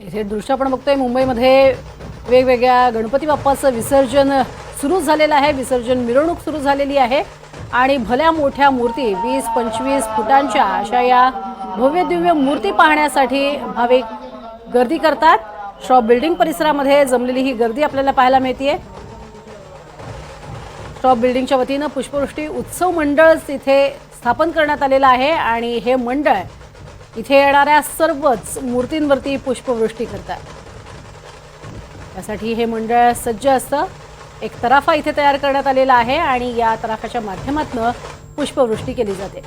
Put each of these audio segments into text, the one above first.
हे दृश्य आपण बघतोय मुंबईमध्ये वेगवेगळ्या गणपती बाप्पाचं विसर्जन सुरू झालेलं आहे. विसर्जन मिरवणूक सुरू झालेली आहे. आणि भल्या मोठ्या मूर्ती वीस पंचवीस फुटांच्या अशा या भव्य दिव्य मूर्ती पाहण्यासाठी भाविक गर्दी करतात. शॉप बिल्डिंग परिसरामध्ये जमलेली ही गर्दी आपल्याला पाहायला मिळते श्रॉप बिल्डिंगच्या वतीनं पुष्पवृष्टी उत्सव मंडळ तिथे स्थापन करण्यात आलेलं आहे. आणि हे मंडळ इथे येणाऱ्या सर्वच मूर्तींवरती पुष्पवृष्टी करतात त्यासाठी हे मंडळ सज्ज असतं. एक तराफा इथे तयार करण्यात आलेला आहे आणि या तराफ्याच्या माध्यमातून पुष्पवृष्टी केली जाते.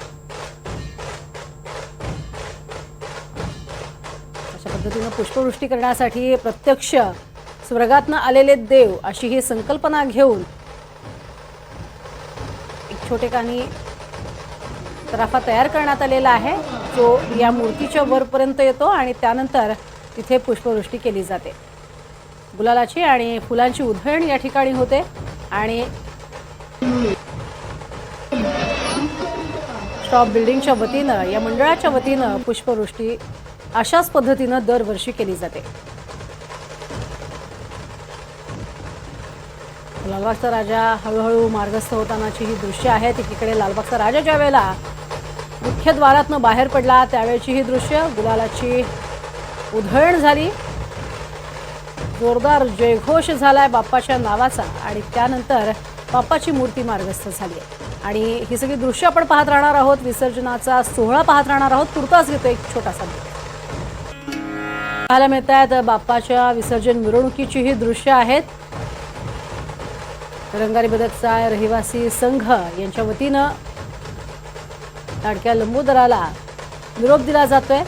अशा पद्धतीनं पुष्पवृष्टी करण्यासाठी प्रत्यक्ष स्वर्गातनं आलेले देव अशी ही संकल्पना घेऊन एक छोटे काही तराफा तयार करण्यात आलेला आहे. जो या मूर्तीच्या वरपर्यंत येतो आणि त्यानंतर तिथे पुष्पवृष्टी केली जाते. गुलालाची आणि फुलांची उधळण या ठिकाणी होते आणि स्टॉप बिल्डिंगच्या वतीनं या मंडळाच्या वतीनं पुष्पवृष्टी अशाच पद्धतीनं दरवर्षी केली जाते. लालबागचा राजा हळूहळू मार्गस्थ होतानाची ही दृश्य आहेत एकीकडे लालबागचा राजा ज्या वेळेला मुख्य द्वारातनं बाहेर पडला त्यावेळेची ही दृश्य. गुलालाची उधळण झाली. जोरदार जयघोष झालाय बाप्पाच्या नावाचा आणि त्यानंतर बाप्पाची मूर्ती मार्गस्थ झाली आहे. आणि ही सगळी दृश्य आपण पाहत राहणार आहोत. विसर्जनाचा सोहळा पाहत राहणार आहोत. तुर्तास घेतो एक छोटासा पाहायला मिळत आहेत बाप्पाच्या विसर्जन मिरवणुकीची ही दृश्य आहेत. रंगारी बदकचा रहिवासी संघ यांच्या वतीनं लाडक्या लंबोदराला निरोप दिला जातोय.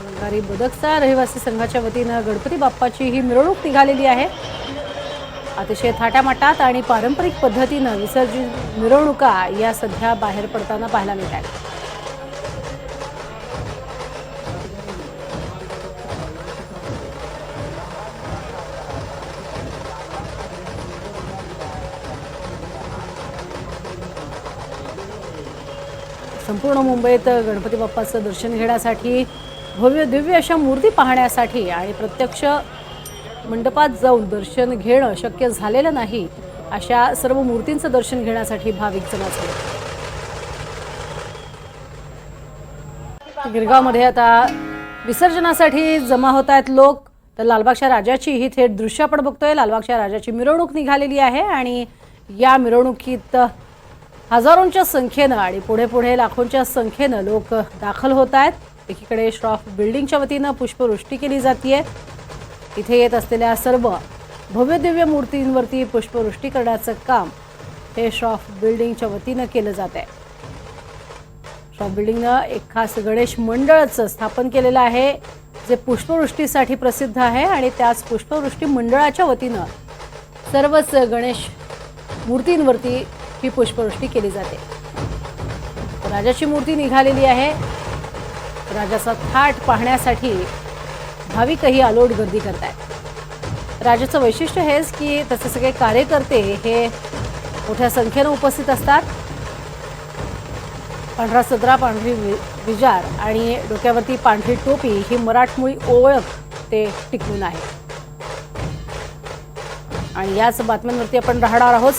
रंगारी बदकचा रहिवासी संघाच्या वतीनं गणपती बाप्पाची ही मिरवणूक निघालेली आहे. अतिशय थाटामाटात आणि पारंपरिक पद्धतीनं विसर्जित मिरवणुका या सध्या बाहेर पडताना पाहायला मिळतात संपूर्ण मुंबईत गणपती बाप्पाचं दर्शन घेण्यासाठी भव्य दिव्य अशा मूर्ती पाहण्यासाठी आणि प्रत्यक्ष मंडपात जाऊन दर्शन घेणं शक्य झालेलं नाही अशा सर्व मूर्तींचं दर्शन घेण्यासाठी भाविक जमा झाले गिरगावमध्ये आता विसर्जनासाठी जमा होत आहेत लोक. तर लालबागच्या राजाची ही थेट दृश्य आपण बघतोय. लालबागच्या राजाची मिरवणूक निघालेली आहे आणि या मिरवणुकीत हजारोंच्या संख्येनं आणि पुढे पुढे लाखोंच्या संख्येनं लोक दाखल होत आहेत. एकीकडे श्रॉफ बिल्डिंगच्या वतीनं पुष्पवृष्टी केली जाते इथे येत असलेल्या सर्व भव्यदिव्य मूर्तींवरती पुष्पवृष्टी करण्याचं काम हे श्रॉफ बिल्डिंगच्या वतीनं केलं जात आहे श्रॉफ बिल्डिंगनं एक खास गणेश मंडळाचं स्थापन केलेलं आहे जे पुष्पवृष्टीसाठी प्रसिद्ध आहे आणि त्याच पुष्पवृष्टी मंडळाच्या वतीनं सर्वच गणेश मूर्तींवरती ही पुष्पवृष्टी केली जाते. राजाची मूर्ती निघालेली आहे. राजाचा थाट पाहण्यासाठी भाविकही अलोट गर्दी करतायत. राजाचं वैशिष्ट्य हेच की त्याचे सगळे कार्यकर्ते हे मोठ्या संख्येनं उपस्थित असतात. पांढरा सदरा पांढरी विजार आणि डोक्यावरती पांढरी टोपी ही मराठमोळी ओळख ते टिकून आहे. आणि याच बातम्यांवरती आपण राहणार आहोत.